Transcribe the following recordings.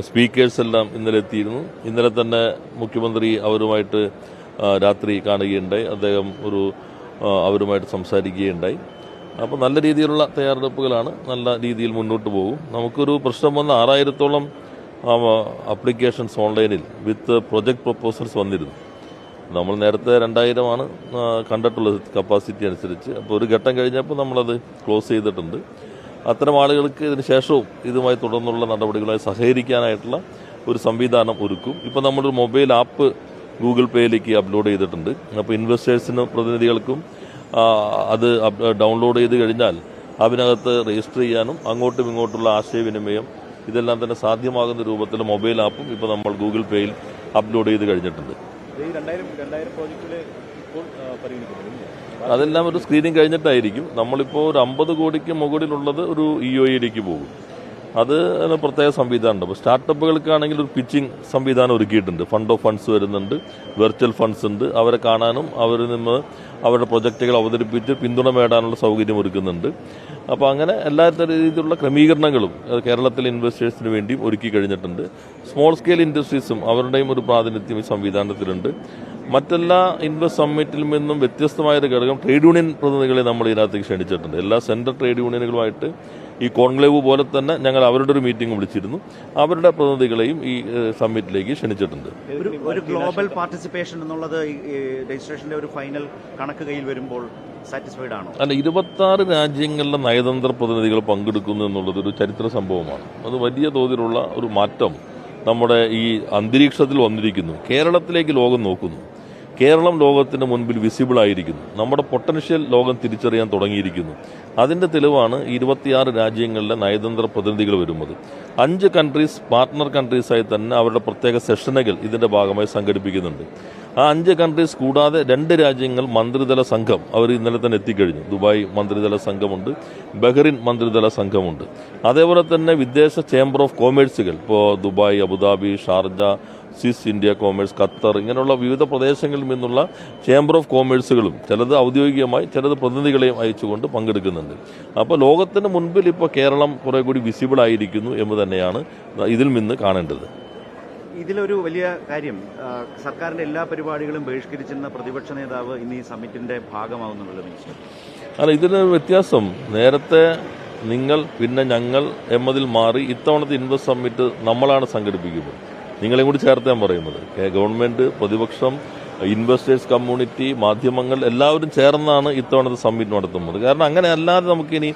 Speakers എല്ലാം ഇന്നലെ എത്തിയിരുന്നു. ഇന്നലെ തന്നെ മുഖ്യമന്ത്രി അവരുമായിട്ട് രാത്രി കാണുകയുണ്ടായി. അദ്ദേഹം ഒരു അവരുമായിട്ട് സംസാരിക്കുകയുണ്ടായി. അപ്പോൾ നല്ല രീതിയിലുള്ള തയ്യാറെടുപ്പുകളാണ്. നല്ല രീതിയിൽ മുന്നോട്ട് പോകും. നമുക്കൊരു പ്രശ്നം വന്ന ആറായിരത്തോളം അപ്ലിക്കേഷൻസ് ഓൺലൈനിൽ വിത്ത് പ്രൊജക്ട് പ്രപ്പോസൽസ് വന്നിരുന്നു. നമ്മൾ നേരത്തെ രണ്ടായിരമാണ് കണ്ടിട്ടുള്ളത് കപ്പാസിറ്റി അനുസരിച്ച്. അപ്പോൾ ഒരു ഘട്ടം കഴിഞ്ഞപ്പോൾ നമ്മളത് ക്ലോസ് ചെയ്തിട്ടുണ്ട്. അത്തരം ആളുകൾക്ക് ഇതിന് ശേഷവും ഇതുമായി തുടർന്നുള്ള നടപടികളുമായി സഹകരിക്കാനായിട്ടുള്ള ഒരു സംവിധാനം ഒരുക്കും. ഇപ്പോൾ നമ്മളൊരു മൊബൈൽ ആപ്പ് ഗൂഗിൾ പേയിലേക്ക് അപ്ലോഡ് ചെയ്തിട്ടുണ്ട്. അപ്പോൾ ഇൻവെസ്റ്റേഴ്സിനും പ്രതിനിധികൾക്കും അത് ഡൗൺലോഡ് ചെയ്ത് കഴിഞ്ഞാൽ അതിനകത്ത് രജിസ്റ്റർ ചെയ്യാനും അങ്ങോട്ടും ഇങ്ങോട്ടുള്ള ആശയവിനിമയം ഇതെല്ലാം തന്നെ സാധ്യമാകുന്ന രൂപത്തിൽ മൊബൈൽ ആപ്പും ഇപ്പോൾ നമ്മൾ ഗൂഗിൾ പേയിൽ അപ്ലോഡ് ചെയ്ത് കഴിഞ്ഞിട്ടുണ്ട്. അതെല്ലാം ഒരു സ്ക്രീനിങ് കഴിഞ്ഞിട്ടായിരിക്കും. നമ്മളിപ്പോൾ ഒരു അമ്പത് കോടിക്ക് മുകളിലുള്ളത് ഒരു ഇ ഒ ഇയിലേക്ക് പോകും. അത് പ്രത്യേക സംവിധാനമുണ്ട്. അപ്പോൾ സ്റ്റാർട്ടപ്പുകൾക്കാണെങ്കിൽ ഒരു പിച്ചിങ് സംവിധാനം ഒരുക്കിയിട്ടുണ്ട്. ഫണ്ട് ഓഫ് ഫണ്ട്സ് വരുന്നുണ്ട്. വെർച്വൽ ഫണ്ട്സ് ഉണ്ട്. അവരെ കാണാനും അവരിൽ നിന്ന് അവരുടെ പ്രൊജക്റ്റുകൾ അവതരിപ്പിച്ച് പിന്തുണ നേടാനുള്ള സൗകര്യം ഒരുക്കുന്നുണ്ട്. അപ്പോൾ അങ്ങനെ എല്ലാ രീതിയിലുള്ള ക്രമീകരണങ്ങളും കേരളത്തിലെ ഇൻവെസ്റ്റേഴ്സിന് വേണ്ടിയും ഒരുക്കി കഴിഞ്ഞിട്ടുണ്ട്. സ്മോൾ സ്കെയിൽ ഇൻഡസ്ട്രീസും അവരുടെയും ഒരു പ്രാതിനിധ്യം ഈ സംവിധാനത്തിലുണ്ട്. മറ്റെല്ലാ ഇൻവെസ്റ്റ് സമ്മിറ്റിൽ നിന്നും വ്യത്യസ്തമായ ഒരു ഘടകം ട്രേഡ് യൂണിയൻ പ്രതിനിധികളെ നമ്മൾ ഇതിനകത്തേക്ക് ക്ഷണിച്ചിട്ടുണ്ട്. എല്ലാ സെൻട്രൽ ട്രേഡ് യൂണിയനുകളുമായിട്ട് ഈ കോൺക്ലേവ് പോലെ തന്നെ ഞങ്ങൾ അവരുടെ ഒരു മീറ്റിംഗ് വിളിച്ചിരുന്നു. അവരുടെ പ്രതിനിധികളെയും ഈ സമ്മിറ്റിലേക്ക് ക്ഷണിച്ചിട്ടുണ്ട്. ഒരു ഗ്ലോബൽ പാർട്ടിസിപ്പേഷൻ എന്നുള്ളത് രജിസ്ട്രേഷന്റെ ഒരു ഫൈനൽ കണക്ക് കയ്യിൽ വരുമ്പോൾ സാറ്റിസ്ഫൈഡ് ആണോ? അല്ല ഇരുപത്താറ് രാജ്യങ്ങളിലെ നയതന്ത്ര പ്രതിനിധികൾ പങ്കെടുക്കുന്നു എന്നുള്ളത് ഒരു ചരിത്ര സംഭവമാണ്. അത് വലിയ തോതിലുള്ള ഒരു മാറ്റം നമ്മുടെ ഈ അന്തരീക്ഷത്തിൽ വന്നിരിക്കുന്നു. കേരളത്തിലേക്ക് ലോകം നോക്കുന്നു. കേരളം ലോകത്തിന് മുൻപിൽ വിസിബിൾ ആയിരിക്കുന്നു. നമ്മുടെ പൊട്ടൻഷ്യൽ ലോകം തിരിച്ചറിയാൻ തുടങ്ങിയിരിക്കുന്നു. അതിന്റെ തെളിവാണ് ഇരുപത്തിയാറ് രാജ്യങ്ങളിലെ നയതന്ത്ര പ്രതിനിധികൾ വരുന്നത്. അഞ്ച് കൺട്രീസ് പാർട്ട്ണർ കൺട്രീസായി തന്നെ അവരുടെ പ്രത്യേക സെഷനുകൾ ഇതിന്റെ ഭാഗമായി സംഘടിപ്പിക്കുന്നുണ്ട്. ആ അഞ്ച് കൺട്രീസ് കൂടാതെ രണ്ട് രാജ്യങ്ങൾ മന്ത്രിതല സംഘം അവർ ഇന്നലെ തന്നെ എത്തിക്കഴിഞ്ഞു. ദുബായ് മന്ത്രിതല സംഘമുണ്ട്. ബഹ്റിൻ മന്ത്രിതല സംഘമുണ്ട്. അതേപോലെ തന്നെ വിദേശ ചേംബർ ഓഫ് കോമേഴ്സുകൾ ഇപ്പോൾ Dubai Abu Dhabi Sharjah Swiss India commerce Qatar ഇങ്ങനെയുള്ള വിവിധ പ്രദേശങ്ങളിൽ നിന്നുള്ള ചേംബർ ഓഫ് കോമേഴ്സുകളും ചിലത് ഔദ്യോഗികമായി ചിലത് പ്രതിനിധികളെയും അയച്ചുകൊണ്ട് പങ്കെടുക്കുന്നുണ്ട്. അപ്പോൾ ലോകത്തിന് മുൻപിൽ ഇപ്പോൾ കേരളം കുറേ കൂടി വിസിബിൾ ആയിരിക്കുന്നു എന്ന് തന്നെയാണ് ഇതിൽ നിന്ന് കാണേണ്ടത്. ഇതിലൊരു വലിയ കാര്യം സർക്കാരിന്റെ എല്ലാ പരിപാടികളും ബഹിഷ്കരിച്ചിരുന്ന പ്രതിപക്ഷ നേതാവ് ഇന്ന് ഈ സമ്മിറ്റിന്റെ മിനിസ്റ്റർ. അല്ല ഇതിന് വ്യത്യാസം. നേരത്തെ നിങ്ങൾ പിന്നെ ഞങ്ങൾ എന്നതിൽ മാറി ഇത്തവണത്തെ ഇൻവെസ്റ്റ് സമ്മിറ്റ് നമ്മളാണ് സംഘടിപ്പിക്കുന്നത്. നിങ്ങളെയും കൂടി ചേർത്ത് ഞാൻ പറയുന്നത്. ഗവൺമെന്റ് പ്രതിപക്ഷം ഇൻവെസ്റ്റേഴ്സ് കമ്മ്യൂണിറ്റി മാധ്യമങ്ങൾ എല്ലാവരും ചേർന്നാണ് ഇത്തവണത്തെ സമ്മിറ്റ് നടത്തുന്നത്. കാരണം അങ്ങനെ അല്ലാതെ നമുക്കിനി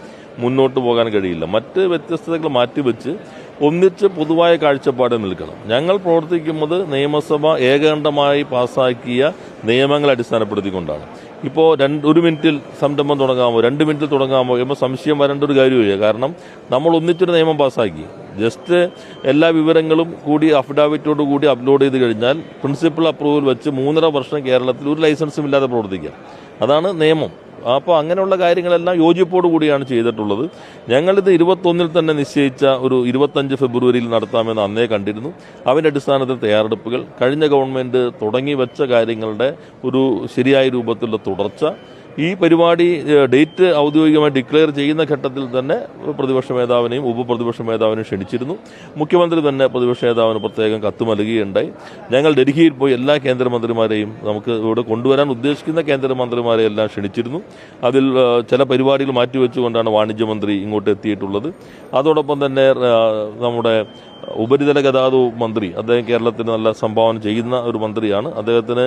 മുന്നോട്ട് പോകാൻ കഴിയില്ല. മറ്റ് വ്യത്യസ്തതകൾ മാറ്റിവെച്ച് ഒന്നിച്ച് പൊതുവായ കാഴ്ചപ്പാട് നിൽക്കണം. ഞങ്ങൾ പ്രവർത്തിക്കുന്നത് നിയമസഭ ഏകകണ്ഠമായി പാസാക്കിയ നിയമങ്ങൾ അടിസ്ഥാനപ്പെടുത്തിക്കൊണ്ടാണ്. ഇപ്പോൾ രണ്ട് ഒരു മിനിറ്റിൽ സംരംഭം തുടങ്ങാമോ രണ്ട് മിനിറ്റിൽ തുടങ്ങാമോ എന്ന സംശയം വരേണ്ട ഒരു കാര്യമില്ല കാരണം നമ്മൾ ഒന്നിച്ചൊരു നിയമം പാസ്സാക്കി ജസ്റ്റ് എല്ലാ വിവരങ്ങളും കൂടി അഫിഡാവിറ്റോട് കൂടി അപ്ലോഡ് ചെയ്ത് കഴിഞ്ഞാൽ പ്രിൻസിപ്പൽ അപ്രൂവൽ വെച്ച് മൂന്നര വർഷം കേരളത്തിൽ ഒരു ലൈസൻസും ഇല്ലാതെ പ്രവർത്തിക്കാം അതാണ് നിയമം. അപ്പോൾ അങ്ങനെയുള്ള കാര്യങ്ങളെല്ലാം യോജിപ്പോടു കൂടിയാണ് ചെയ്തിട്ടുള്ളത്. ഞങ്ങളിത് ഇരുപത്തൊന്നിൽ തന്നെ നിശ്ചയിച്ച ഒരു ഇരുപത്തഞ്ച് ഫെബ്രുവരിയിൽ നടത്താമെന്ന് അന്നേ കണ്ടിരുന്നു. അതിന്റെ അടിസ്ഥാനത്തിൽ തയ്യാറെടുപ്പുകൾ കഴിഞ്ഞ ഗവൺമെന്റ് തുടങ്ങി വെച്ച കാര്യങ്ങളുടെ ഒരു ശരിയായ രൂപത്തിലുള്ള തുടർച്ച ഈ പരിപാടി ഡേറ്റ് ഔദ്യോഗികമായി ഡിക്ലെയർ ചെയ്യുന്ന ഘട്ടത്തിൽ തന്നെ പ്രതിപക്ഷ മേധാവിനെയും ഉപപ്രതിപക്ഷ മേധാവിനെയും ക്ഷണിച്ചിരുന്നു. മുഖ്യമന്ത്രി തന്നെ പ്രതിപക്ഷ നേതാവിന് പ്രത്യേകം കത്ത് നൽകുകയുണ്ടായി ഞങ്ങൾ ഡൽഹിയിൽ പോയി എല്ലാ കേന്ദ്രമന്ത്രിമാരെയും നമുക്ക് ഇവിടെ കൊണ്ടുവരാൻ ഉദ്ദേശിക്കുന്ന കേന്ദ്രമന്ത്രിമാരെ എല്ലാം ക്ഷണിച്ചിരുന്നു. അതിൽ ചില പരിപാടികൾ മാറ്റിവെച്ചുകൊണ്ടാണ് വാണിജ്യമന്ത്രി ഇങ്ങോട്ട് എത്തിയിട്ടുള്ളത്. അതോടൊപ്പം തന്നെ നമ്മുടെ ഉപരിതല ഗതാഗത മന്ത്രി അദ്ദേഹം കേരളത്തിന് നല്ല സംഭാവന ചെയ്യുന്ന ഒരു മന്ത്രിയാണ്. അദ്ദേഹത്തിന്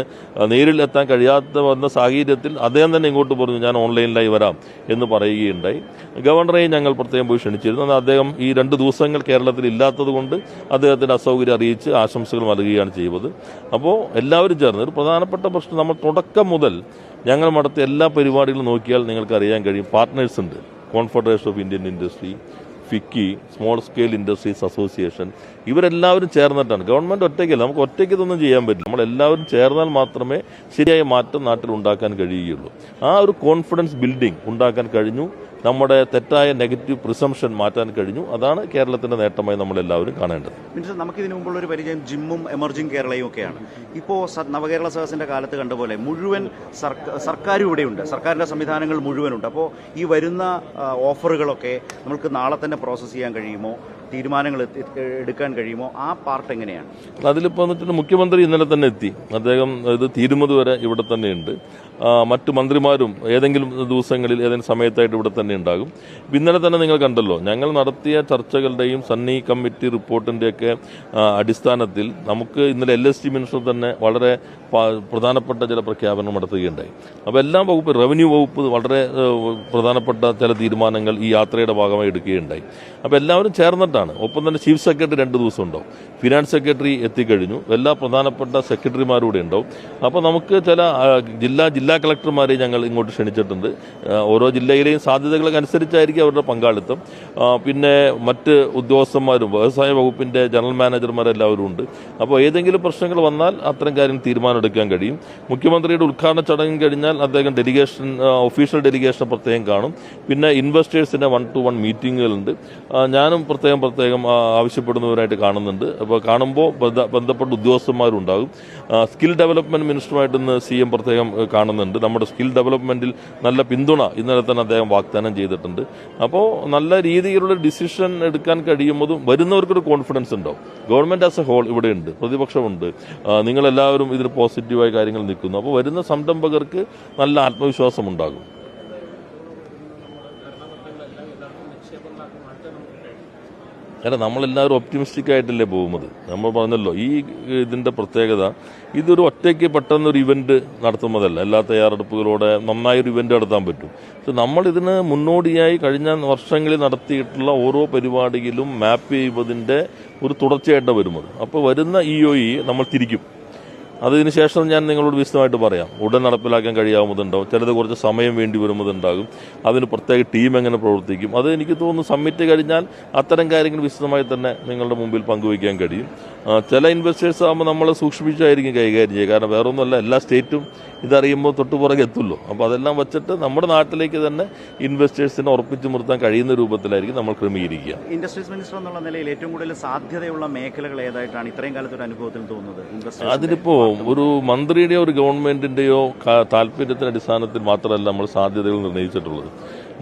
നേരിൽ എത്താൻ കഴിയാത്ത വന്ന സാഹചര്യത്തിൽ അദ്ദേഹം തന്നെ ഇങ്ങോട്ട് പറഞ്ഞു ഞാൻ ഓൺലൈനിലായി വരാം എന്ന് പറയുകയുണ്ടായി. ഗവർണറെ ഞങ്ങൾ പ്രത്യേകം പോയി ക്ഷണിച്ചിരുന്നു. എന്നാൽ അദ്ദേഹം ഈ രണ്ട് ദിവസങ്ങൾ കേരളത്തിൽ ഇല്ലാത്തതുകൊണ്ട് കൊണ്ട് അദ്ദേഹത്തിന് അസൗകര്യം അറിയിച്ച് ആശംസകൾ നൽകുകയാണ് ചെയ്യുന്നത് അപ്പോൾ എല്ലാവരും ചേർന്ന് ഒരു പ്രധാനപ്പെട്ട പ്രശ്നം നമ്മൾ തുടക്കം മുതൽ ഞങ്ങൾ നടത്തിയ എല്ലാ പരിപാടികളും നോക്കിയാൽ നിങ്ങൾക്ക് അറിയാൻ കഴിയും. പാർട്ട്നേഴ്സ് ഉണ്ട്. Confederation of Indian industry FICCI small scale industries association ഇവരെല്ലാവരും ചേർന്നിട്ടാണ്. ഗവൺമെന്റ് ഒറ്റയ്ക്കല്ല നമുക്ക് ഒറ്റയ്ക്ക് ഇതൊന്നും ചെയ്യാൻ പറ്റില്ല. നമ്മളെല്ലാവരും ചേർന്നാൽ മാത്രമേ ശരിയായ മാറ്റം നാട്ടിൽ ഉണ്ടാക്കാൻ കഴിയുകയുള്ളൂ. ആ ഒരു കോൺഫിഡൻസ് ബിൽഡിംഗ് ഉണ്ടാക്കാൻ കഴിഞ്ഞു. നമ്മുടെ തെറ്റായ നെഗറ്റീവ് പ്രിസംഷൻ മാറ്റാൻ കഴിഞ്ഞു. അതാണ് കേരളത്തിന്റെ നേട്ടമായി നമ്മൾ എല്ലാവരും കാണേണ്ടത്. മിനിസ്റ്റർ നമുക്ക് ഇതിനു മുമ്പുള്ള ഒരു പരിചയം ജിമ്മും എമർജിംഗ് കേരളയും ഒക്കെയാണ്. ഇപ്പോൾ നവകേരള സദസ്സിന്റെ കാലത്ത് കണ്ടപോലെ മുഴുവൻ സർക്കാർ ഇവിടെയുണ്ട്. സർക്കാരിന്റെ സംവിധാനങ്ങൾ മുഴുവനുണ്ട്. അപ്പോൾ ഈ വരുന്ന ഓഫറുകളൊക്കെ നമുക്ക് നാളെ തന്നെ പ്രോസസ്സ് ചെയ്യാൻ കഴിയുമോ? തീരുമാനങ്ങൾ എടുക്കാൻ കഴിയുമോ? ആ പാർട്ട് എങ്ങനെയാണ്? അതിലിപ്പോൾ വന്നിട്ട് മുഖ്യമന്ത്രി ഇന്നലെ തന്നെ എത്തി. അദ്ദേഹം ഇത് തീരുന്നത് വരെ ഇവിടെ തന്നെയുണ്ട് ഉണ്ട്. മറ്റു മന്ത്രിമാരും ഏതെങ്കിലും ദിവസങ്ങളിൽ ഏതെങ്കിലും സമയത്തായിട്ട് ഇവിടെ തന്നെ ഉണ്ടാകും. ഇന്നലെ തന്നെ നിങ്ങൾ കണ്ടല്ലോ ഞങ്ങൾ നടത്തിയ ചർച്ചകളുടെയും സണ്ണി കമ്മിറ്റി റിപ്പോർട്ടിന്റെയൊക്കെ അടിസ്ഥാനത്തിൽ നമുക്ക് ഇന്നലെ എൽ എസ് ടി മിനിസ്റ്റർ തന്നെ വളരെ പ്രധാനപ്പെട്ട ചില പ്രഖ്യാപനം നടത്തുകയുണ്ടായി. അപ്പോൾ എല്ലാ വകുപ്പ് റവന്യൂ വകുപ്പ് വളരെ പ്രധാനപ്പെട്ട ചില തീരുമാനങ്ങൾ ഈ യാത്രയുടെ ഭാഗമായി എടുക്കുകയുണ്ടായി. അപ്പോൾ എല്ലാവരും ചേർന്നിട്ടാണ് ഒപ്പം തന്നെ ചീഫ് സെക്രട്ടറി രണ്ട് ദിവസം ഉണ്ടാവും. ഫിനാൻസ് സെക്രട്ടറി എത്തിക്കഴിഞ്ഞു. എല്ലാ പ്രധാനപ്പെട്ട സെക്രട്ടറിമാരൂടെ ഉണ്ടാവും. അപ്പോൾ നമുക്ക് ചില ജില്ലാ ജില്ലാ കളക്ടർമാരെ ഞങ്ങൾ ഇങ്ങോട്ട് ക്ഷണിച്ചിട്ടുണ്ട്. ഓരോ ജില്ലയിലെയും സാധ്യതകളൊക്കെ അനുസരിച്ചായിരിക്കും അവരുടെ പങ്കാളിത്തം. പിന്നെ മറ്റ് ഉദ്യോഗസ്ഥന്മാരും വ്യവസായ വകുപ്പിന്റെ ജനറൽ മാനേജർമാരെല്ലാവരും ഉണ്ട്. അപ്പോൾ ഏതെങ്കിലും പ്രശ്നങ്ങൾ വന്നാൽ അത്തരം കാര്യം തീരുമാനമെടുക്കാൻ കഴിയും. മുഖ്യമന്ത്രിയുടെ ഉദ്ഘാടന ചടങ്ങ് കഴിഞ്ഞാൽ അദ്ദേഹം ഡെലിഗേഷൻ ഒഫീഷ്യൽ ഡെലിഗേഷൻ പ്രത്യേകം കാണും. പിന്നെ ഇൻവെസ്റ്റേഴ്സിന്റെ വൺ ടു വൺ മീറ്റിങ്ങുകളുണ്ട് ഞാനും പ്രത്യേകം പ്രത്യേകം ആവശ്യപ്പെടുന്നവരായിട്ട് കാണുന്നുണ്ട്. അപ്പോൾ കാണുമ്പോൾ ബന്ധ- ബന്ധപ്പെട്ട ഉദ്യോഗസ്ഥന്മാരുണ്ടാകും. സ്കിൽ ഡെവലപ്മെന്റ് മിനിസ്റ്ററുമായിട്ട് ഇന്ന് സി എം പ്രത്യേകം കാണുന്നുണ്ട്. നമ്മുടെ സ്കിൽ ഡെവലപ്മെന്റിൽ നല്ല പിന്തുണ ഇന്നലെ തന്നെ അദ്ദേഹം വാഗ്ദാനം ചെയ്തിട്ടുണ്ട്. അപ്പോൾ നല്ല രീതിയിലുള്ള ഡിസിഷൻ എടുക്കാൻ കഴിയുന്നതും വരുന്നവർക്കൊരു കോൺഫിഡൻസ് ഉണ്ടാവും. ഗവൺമെന്റ് ആസ് എ ഹോൾ ഇവിടെയുണ്ട് പ്രതിപക്ഷമുണ്ട്. നിങ്ങളെല്ലാവരും ഇതിൽ പോസിറ്റീവായ കാര്യങ്ങൾ നിൽക്കുന്നു. അപ്പോൾ വരുന്ന സംരംഭകർക്ക് നല്ല ആത്മവിശ്വാസം ഉണ്ടാകും. കാരണം നമ്മളെല്ലാവരും ഒപ്റ്റിമിസ്റ്റിക് ആയിട്ടല്ലേ പോകുന്നത്? നമ്മൾ പറഞ്ഞല്ലോ ഈ ഇതിന്റെ പ്രത്യേകത ഇതൊരു ഒറ്റയ്ക്ക് പെട്ടെന്നൊരു ഇവന്റ് നടത്തുന്നതല്ല. എല്ലാ തയ്യാറെടുപ്പുകളോടെ നന്നായൊരു ഇവന്റ് നടത്താൻ പറ്റും. പക്ഷെ നമ്മളിതിന് മുന്നോടിയായി കഴിഞ്ഞ വർഷങ്ങളിൽ നടത്തിയിട്ടുള്ള ഓരോ പരിപാടിയിലും മാപ്പ് ചെയ്യുന്നതിന്റെ ഒരു തുടർച്ചയായിട്ടാണ് വരുന്നത്. അപ്പോൾ വരുന്ന ഇ ഒ ഇ നമ്മൾ തിരിക്കും. അതിന് ശേഷം ഞാൻ നിങ്ങളോട് വിശദമായിട്ട് പറയാം. ഉടൻ നടപ്പിലാക്കാൻ കഴിയാവുന്നതുണ്ടാവും ചിലത് കുറച്ച് സമയം വേണ്ടി വരുന്നതുണ്ടാകും. അതിന് പ്രത്യേക ടീം എങ്ങനെ പ്രവർത്തിക്കും? അത് എനിക്ക് തോന്നുന്നു സബ്മിറ്റ് കഴിഞ്ഞാൽ അത്തരം കാര്യങ്ങൾ വിശദമായി തന്നെ നിങ്ങളുടെ മുമ്പിൽ പങ്കുവയ്ക്കാൻ കഴിയും. ചില ഇൻവെസ്റ്റേഴ്സ് ആകുമ്പോൾ നമ്മൾ സൂക്ഷിപ്പിച്ചായിരിക്കും കൈകാര്യം ചെയ്യുക. കാരണം വേറൊന്നുമല്ല എല്ലാ സ്റ്റേറ്റും ഇതറിയുമ്പോൾ തൊട്ടു പുറകെ എത്തുള്ളൂ. അപ്പോൾ അതെല്ലാം വെച്ചിട്ട് നമ്മുടെ നാട്ടിലേക്ക് തന്നെ ഇൻവെസ്റ്റേഴ്സിനെ ഉറപ്പിച്ചു നിർത്താൻ കഴിയുന്ന രൂപത്തിലായിരിക്കും നമ്മൾ ക്രമീകരിക്കുക. ഇൻഡസ്ട്രീസ് മിനിസ്റ്റർ എന്നുള്ള നിലയിൽ ഏറ്റവും കൂടുതൽ സാധ്യതയുള്ള മേഖലകൾ ഏതായിട്ടാണ് ഇത്രയും കാലത്ത് ഒരു അനുഭവത്തിൽ തോന്നുന്നത്? അതിനിപ്പോൾ അതിനിപ്പോ ഒരു മന്ത്രിയുടെയോ ഒരു ഗവൺമെന്റിന്റെയോ താല്പര്യത്തിന്റെ അടിസ്ഥാനത്തിൽ മാത്രമല്ല നമ്മൾ സാധ്യതകൾ നിർണയിച്ചിട്ടുള്ളത്.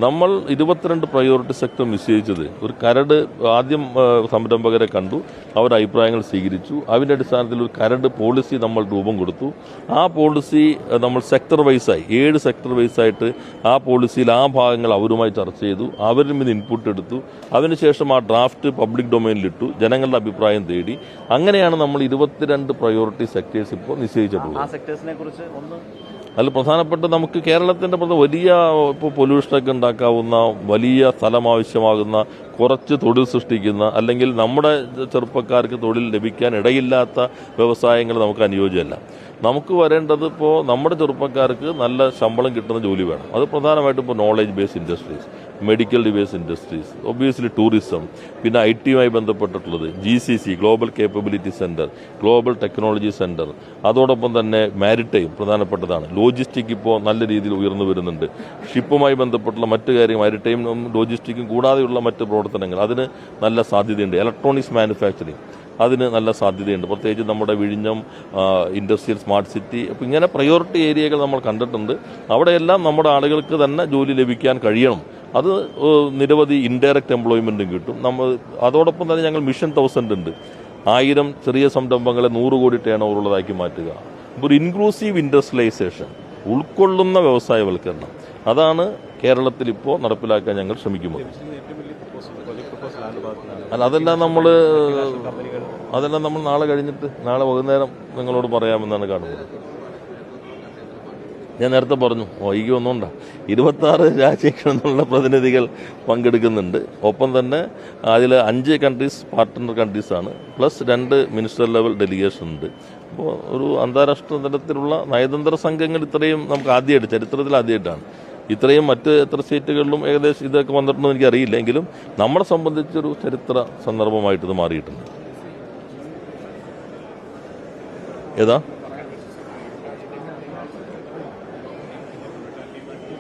നമ്മൾ ഇരുപത്തിരണ്ട് പ്രയോറിറ്റി സെക്ടർ നിശ്ചയിച്ചത് ഒരു കരട് ആദ്യം സംരംഭകരെ കണ്ടു. അവരുടെ അഭിപ്രായങ്ങൾ സ്വീകരിച്ചു. അതിന്റെ അടിസ്ഥാനത്തിൽ ഒരു കരട് പോളിസി നമ്മൾ രൂപം കൊടുത്തു. ആ പോളിസി നമ്മൾ സെക്ടർ വൈസായി ഏഴ് സെക്ടർ വൈസായിട്ട് ആ പോളിസിയിൽ ആ ഭാഗങ്ങൾ അവരുമായി ചർച്ച ചെയ്തു. അവരിൽ നിന്ന് ഇൻപുട്ട് എടുത്തു. അതിനുശേഷം ആ ഡ്രാഫ്റ്റ് പബ്ലിക് ഡൊമൈനിലിട്ടു ജനങ്ങളുടെ അഭിപ്രായം തേടി. അങ്ങനെയാണ് നമ്മൾ ഇരുപത്തിരണ്ട് പ്രയോറിറ്റി സെക്ടേഴ്സ് ഇപ്പോൾ നിശ്ചയിച്ചിട്ടുള്ളത് അതിൽ പ്രധാനപ്പെട്ട നമുക്ക് കേരളത്തിന്റെ പ്രധാന വലിയ ഇപ്പോൾ പൊല്യൂഷനൊക്കെ ഉണ്ടാക്കാവുന്ന വലിയ സ്ഥലം ആവശ്യമാകുന്ന കുറച്ച് തൊഴിൽ സൃഷ്ടിക്കുന്ന അല്ലെങ്കിൽ നമ്മുടെ ചെറുപ്പക്കാർക്ക് തൊഴിൽ ലഭിക്കാൻ ഇടയില്ലാത്ത വ്യവസായങ്ങൾ നമുക്ക് അനുയോജ്യമല്ല. നമുക്ക് വരേണ്ടത് ഇപ്പോൾ നമ്മുടെ ചെറുപ്പക്കാർക്ക് നല്ല ശമ്പളം കിട്ടുന്ന ജോലി വേണം. അത് പ്രധാനമായിട്ടും ഇപ്പോൾ knowledge based industries medical device industries obviously tourism പിന്നെ ഐ ടിയുമായി ബന്ധപ്പെട്ടിട്ടുള്ളത് G C C global capability centre global technology centre അതോടൊപ്പം തന്നെ മാരിടൈം പ്രധാനപ്പെട്ടതാണ്. ലോജിസ്റ്റിക് ഇപ്പോൾ നല്ല രീതിയിൽ ഉയർന്നു വരുന്നുണ്ട്. ഷിപ്പുമായി ബന്ധപ്പെട്ടുള്ള മറ്റു കാര്യം മാരിടൈം ലോജിസ്റ്റിക്കും കൂടാതെയുള്ള മറ്റ് പ്രവർത്തനങ്ങൾ അതിന് നല്ല സാധ്യതയുണ്ട്. ഇലക്ട്രോണിക്സ് മാനുഫാക്ചറിങ് അതിന് നല്ല സാധ്യതയുണ്ട്. പ്രത്യേകിച്ച് നമ്മുടെ വിഴിഞ്ഞം ഇൻഡസ്ട്രിയൽ സ്മാർട്ട് സിറ്റി അപ്പോൾ ഇങ്ങനെ പ്രയോറിറ്റി ഏരിയകൾ നമ്മൾ കണ്ടിട്ടുണ്ട്. അവിടെയെല്ലാം നമ്മുടെ ആളുകൾക്ക് തന്നെ ജോലി ലഭിക്കാൻ കഴിയണം. അത് നിരവധി ഇൻഡയറക്റ്റ് എംപ്ലോയ്മെന്റും കിട്ടും. നമ്മൾ അതോടൊപ്പം തന്നെ ഞങ്ങൾ മിഷൻ തൗസൻഡ് ഉണ്ട്. ആയിരം ചെറിയ സംരംഭങ്ങളെ നൂറ് കോടി ടേൺ ഓവറുള്ളതാക്കി മാറ്റുക. ഒരു ഇൻക്ലൂസീവ് ഇൻഡസ്ട്രിയലൈസേഷൻ ഉൾക്കൊള്ളുന്ന വ്യവസായവൽക്കരണം. അതാണ് കേരളത്തിൽ ഇപ്പോൾ നടപ്പിലാക്കാൻ ഞങ്ങൾ ശ്രമിക്കുന്നത്. അല്ല അതെല്ലാം നമ്മൾ അതെല്ലാം നമ്മൾ നാളെ കഴിഞ്ഞിട്ട് നാളെ വൈകുന്നേരം നിങ്ങളോട് പറയാമെന്നാണ് കാണുന്നത്. ഞാൻ നേരത്തെ പറഞ്ഞു വൈകി ഒന്നുകൊണ്ടാ ഇരുപത്തി ആറ് രാജ്യങ്ങളിൽ നിന്നുള്ള പ്രതിനിധികൾ പങ്കെടുക്കുന്നുണ്ട്. ഒപ്പം തന്നെ അതിൽ അഞ്ച് കൺട്രീസ് പാർട്ട്ണർ കൺട്രീസാണ് പ്ലസ് രണ്ട് മിനിസ്റ്റർ ലെവൽ ഡെലിഗേഷൻ ഉണ്ട്. അപ്പോൾ ഒരു അന്താരാഷ്ട്ര തലത്തിലുള്ള നയതന്ത്ര സംഘങ്ങൾ ഇത്രയും നമുക്ക് ആദ്യമായിട്ട് ചരിത്രത്തിൽ ആദ്യമായിട്ടാണ്. ഇത്രയും മറ്റ് എത്ര സ്റ്റേറ്റുകളിലും ഏകദേശം ഇതൊക്കെ വന്നിട്ടുണ്ടോ എനിക്ക് എങ്കിലും നമ്മളെ സംബന്ധിച്ചൊരു ചരിത്ര സന്ദർഭമായിട്ട് ഇത് മാറിയിട്ടുണ്ട്. ഏതാ?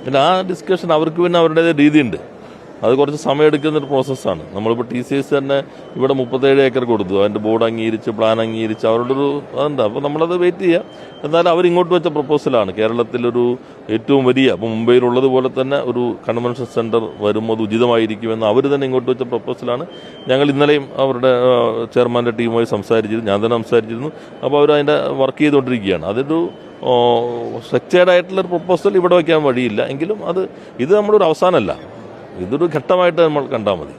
പിന്നെ ആ ഡിസ്കഷൻ അവർക്ക് പിന്നെ അവരുടേതായ രീതിയുണ്ട്. അത് കുറച്ച് സമയമെടുക്കുന്ന ഒരു പ്രോസസ്സാണ് നമ്മളിപ്പോൾ ടി സി എസ് തന്നെ ഇവിടെ മുപ്പത്തേഴ് ഏക്കർ കൊടുത്തു. അതിന്റെ ബോർഡ് അംഗീകരിച്ച് പ്ലാൻ അംഗീകരിച്ച് അവരുടെ ഒരു അതെന്താ? അപ്പോൾ നമ്മളത് വെയിറ്റ് ചെയ്യാം. എന്നാലും അവരിങ്ങോട്ട് വെച്ച പ്രപ്പോസലാണ് കേരളത്തിലൊരു ഏറ്റവും വലിയ ഇപ്പോൾ മുംബൈയിലുള്ളതുപോലെ തന്നെ ഒരു കൺവെൻഷൻ സെന്റർ വരുമ്പോൾ അത് ഉചിതമായിരിക്കുമെന്ന് അവർ തന്നെ ഇങ്ങോട്ട് വെച്ച പ്രപ്പോസലാണ് ഞങ്ങൾ ഇന്നലെയും അവരുടെ ചെയർമാന്റെ ടീമുമായി സംസാരിച്ചിരുന്നു. ഞാൻ തന്നെ സംസാരിച്ചിരുന്നു. അപ്പോൾ അവർ അതിന്റെ വർക്ക് ചെയ്തുകൊണ്ടിരിക്കുകയാണ്. അതൊരു സ്ട്രക്ചേർഡ് ഒരു പ്രപ്പോസൽ ഇവിടെ വയ്ക്കാൻ വഴിയില്ല. എങ്കിലും അത് ഇത് നമ്മുടെ ഒരു അവസാനമല്ല. ഇതൊരു ഘട്ടമായിട്ട് നമ്മൾ കണ്ടാൽ മതി.